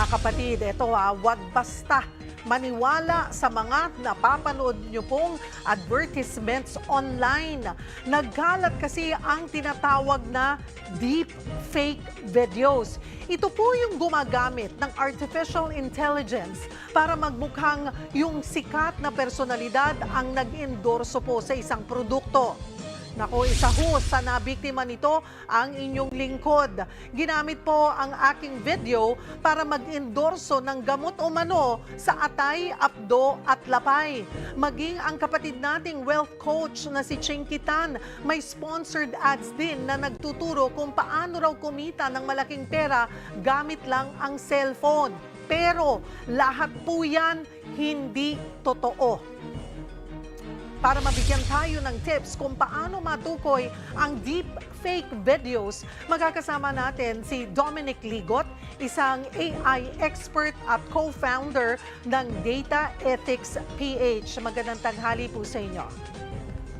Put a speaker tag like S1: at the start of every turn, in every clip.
S1: mga kapatid, ito ha, wag basta maniwala sa mga napapanood nyo pong advertisements online. Nagkalat kasi ang tinatawag na deep fake videos. Ito po yung gumagamit ng artificial intelligence para magmukhang yung sikat na personalidad ang nag-endorso po sa isang produkto. Nako, isa ho sa nabiktima nito ang inyong lingkod. Ginamit po ang aking video para mag-endorso ng gamot o mano sa atay, apdo at lapay. Maging ang kapatid nating wealth coach na si Chinkitan, may sponsored ads din na nagtuturo kung paano raw kumita ng malaking pera gamit lang ang cellphone. Pero lahat po yan hindi totoo para mabigyan tayo ng tips kung paano matukoy ang deep fake videos, magkakasama natin si Dominic Ligot, isang AI expert at co-founder ng Data Ethics PH. Magandang tanghali po sa inyo.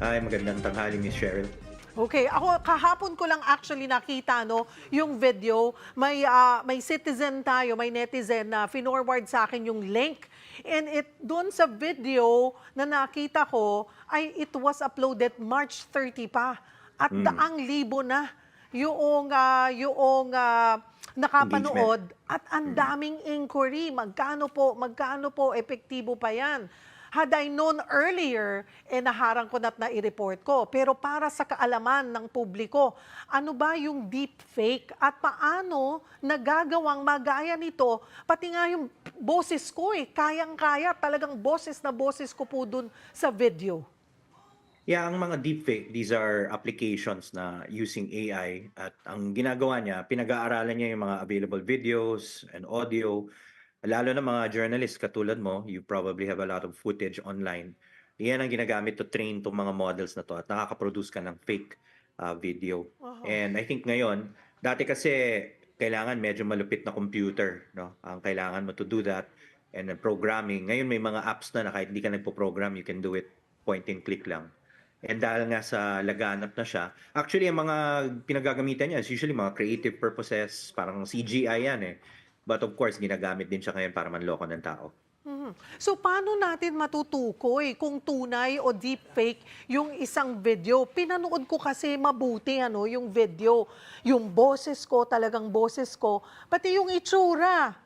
S2: Ay, magandang tanghali, Miss Cheryl.
S1: Okay, ako kahapon ko lang actually nakita no yung video. May ah, may citizen tayo, may netizen na finorward sa akin yung link. And it doon sa video na nakita ko ay it was uploaded March 30 pa. At daang libo na yung ah, yung ah, nakapanood at ang daming inquiry. Magkano po, magkano po epektibo pa yan? Had I known earlier, eh naharang ko na't na-report ko. Pero para sa kaalaman ng publiko, ano ba yung deep fake at paano nagagawang magaya nito? Pati nga yung boses ko eh, kayang-kaya, talagang boses na boses ko po dun sa video.
S2: Yeah, ang mga deepfake, these are applications na using AI at ang ginagawa niya, pinag-aaralan niya yung mga available videos and audio. Lalo na mga journalists katulad mo, you probably have a lot of footage online. Yan ang ginagamit to train tong mga models na to at nakaka-produce ka ng fake uh, video.
S1: Aha.
S2: And I think ngayon, dati kasi kailangan medyo malupit na computer, no? Ang kailangan mo to do that and then programming. Ngayon may mga apps na na kahit hindi ka nagpo-program, you can do it point and click lang. And dahil nga sa laganap na siya, actually ang mga pinagagamitan niya is usually mga creative purposes, parang CGI yan eh. But of course, ginagamit din siya ngayon para manloko ng tao.
S1: Mhm. So paano natin matutukoy kung tunay o deep fake yung isang video? Pinanood ko kasi mabuti ano yung video. Yung boses ko, talagang boses ko, pati yung itsura.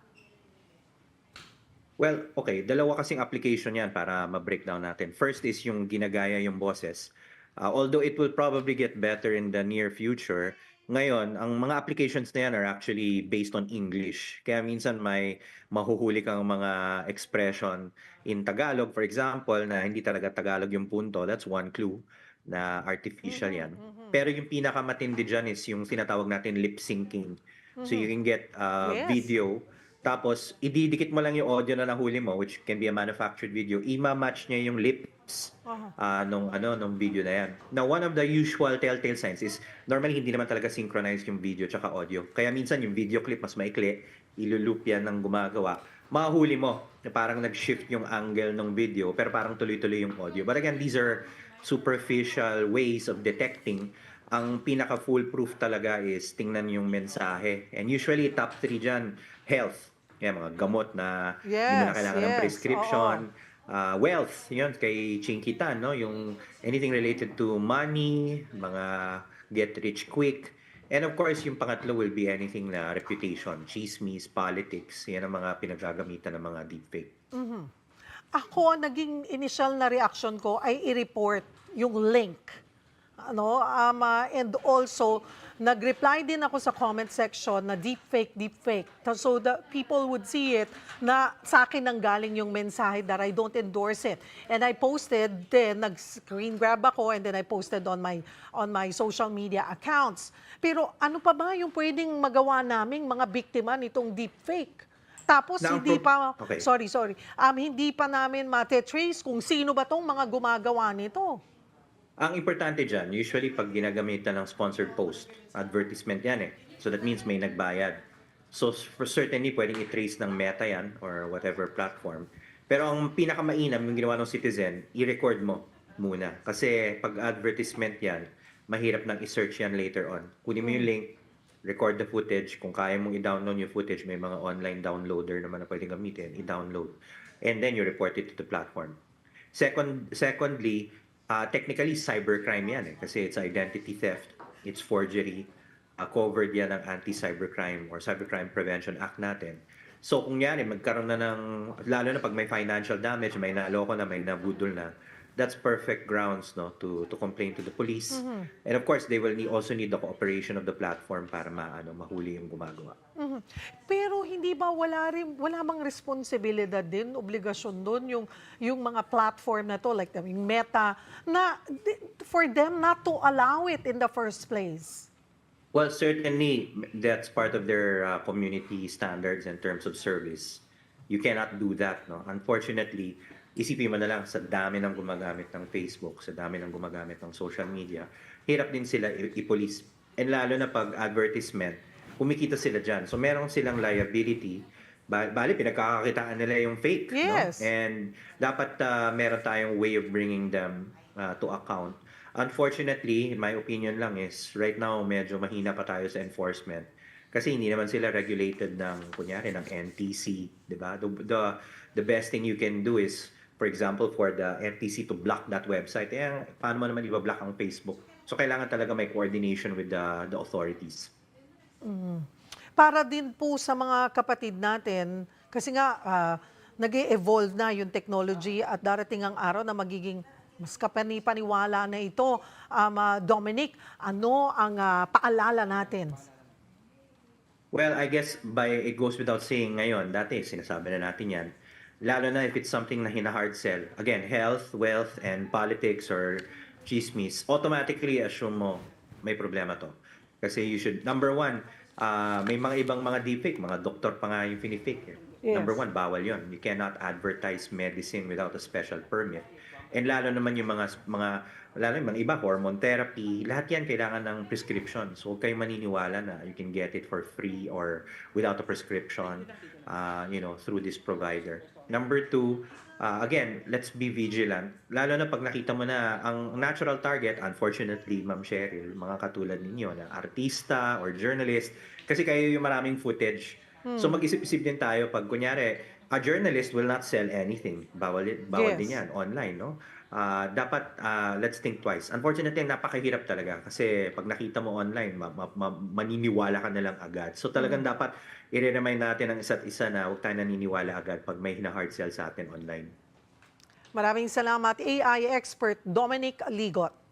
S2: Well, okay, dalawa kasing application yan para ma-breakdown natin. First is yung ginagaya yung boses. Uh, although it will probably get better in the near future, ngayon, ang mga applications na yan are actually based on English. Kaya minsan may mahuhuli kang mga expression in Tagalog, for example, na hindi talaga Tagalog yung punto. That's one clue na artificial yan. Pero yung pinakamatindi dyan is yung sinatawag natin lip syncing. So you can get uh,
S1: Yes.
S2: video, tapos ididikit mo lang yung audio na nahuli mo, which can be a manufactured video, ima-match niya yung lips ah nung ano nung video na yan. Now, one of the usual telltale signs is normally hindi naman talaga synchronized yung video tsaka audio. Kaya minsan yung video clip mas maikli, ilulup yan ng gumagawa. Mahuli mo na parang nag-shift yung angle ng video pero parang tuloy-tuloy yung audio. But again, these are superficial ways of detecting. Ang pinaka foolproof talaga is tingnan yung mensahe. And usually top 3 dyan, health. Kaya mga gamot na hindi mo na
S1: Yes,
S2: kailangan ng
S1: yes,
S2: prescription uh, wealth, yun, kay Chinkitan, no? Yung anything related to money, mga get rich quick. And of course, yung pangatlo will be anything na reputation, chismis, politics. Yan ang mga pinagagamitan ng mga deepfake.
S1: Ako, naging initial na reaction ko ay i-report yung link. Ano, um, ah, and also, nag-reply din ako sa comment section na deepfake, deepfake. So the people would see it na sa akin nang galing yung mensahe that I don't endorse it. And I posted then, nag-screen grab ako and then I posted on my on my social media accounts. Pero ano pa ba yung pwedeng magawa naming mga biktima nitong deepfake? Tapos
S2: ang
S1: hindi pa
S2: Okay.
S1: sorry, sorry. Um, hindi pa namin mate-trace kung sino ba tong mga gumagawa nito.
S2: Ang importante dyan, usually pag ginagamitan ng sponsored post, advertisement yan eh. So that means may nagbayad. So for certainly, pwedeng i-trace ng meta yan or whatever platform. Pero ang pinakamainam yung ginawa ng citizen, i-record mo muna. Kasi pag advertisement yan, mahirap nang i-search yan later on. Kunin mo yung link, record the footage. Kung kaya mong i-download yung footage, may mga online downloader naman na pwedeng gamitin, i-download. And then you report it to the platform. Second, secondly, uh, technically cybercrime yan eh, kasi it's identity theft, it's forgery, uh, covered yan ng Anti-Cybercrime or Cybercrime Prevention Act natin. So kung yan eh, magkaroon na ng, lalo na pag may financial damage, may naloko na, may nabudol na, that's perfect grounds no to to complain to the police. And of course, they will need, also need the cooperation of the platform para maano mahuli yung gumagawa.
S1: Mhm. Pero hindi ba wala rin wala bang responsibilidad din, obligasyon doon yung yung mga platform na to like yung Meta na for them not to allow it in the first place.
S2: Well, certainly that's part of their uh, community standards in terms of service. You cannot do that, no? Unfortunately, isipin mo na lang sa dami ng gumagamit ng Facebook, sa dami ng gumagamit ng social media, hirap din sila i-police. And lalo na pag advertisement, kumikita sila dyan. So meron silang liability. Ba- Bali, pinagkakakitaan nila yung fake.
S1: Yes.
S2: No? And dapat uh, meron tayong way of bringing them uh, to account. Unfortunately, my opinion lang is, right now, medyo mahina pa tayo sa enforcement. Kasi hindi naman sila regulated ng, kunyari, ng NTC, di ba? The, the, the best thing you can do is, for example, for the NTC to block that website, eh, paano mo naman i-block ang Facebook? So, kailangan talaga may coordination with the, the authorities.
S1: Para din po sa mga kapatid natin, kasi nga nag evolve na yung technology at darating ang araw na magiging mas kapani-paniwala na ito. Um, ah, Dominic, ano ang ah, paalala natin?
S2: Well, I guess by it goes without saying ngayon, dati sinasabi na natin yan, lalo na if it's something na hina-hard sell. Again, health, wealth, and politics or chismis, automatically assume mo may problema to. Kasi you should, number one, ah, may mga ibang mga deepfake, mga doktor pa nga yung finifake. Eh.
S1: Yes.
S2: Number one, bawal yon. You cannot advertise medicine without a special permit. And lalo naman yung mga, mga lalo yung mga iba, hormone therapy, lahat yan kailangan ng prescription. So huwag kayong maniniwala na you can get it for free or without a prescription, uh, you know, through this provider. Number two, uh, again, let's be vigilant. Lalo na pag nakita mo na ang natural target, unfortunately, Ma'am Cheryl, mga katulad ninyo na artista or journalist, kasi kayo yung maraming footage. So mag-isip-isip din tayo pag kunyari, a journalist will not sell anything. Bawal, bawal
S1: Yes.
S2: din yan online, no? Ah, dapat ah, let's think twice. Unfortunately, napakahirap talaga kasi pag nakita mo online, ma- ma- ma- maniniwala ka na lang agad. So talagang dapat i-remind natin ang isa't isa na huwag tayo naniniwala agad pag may hina-hard sell sa atin online.
S1: Maraming salamat AI expert Dominic Ligot.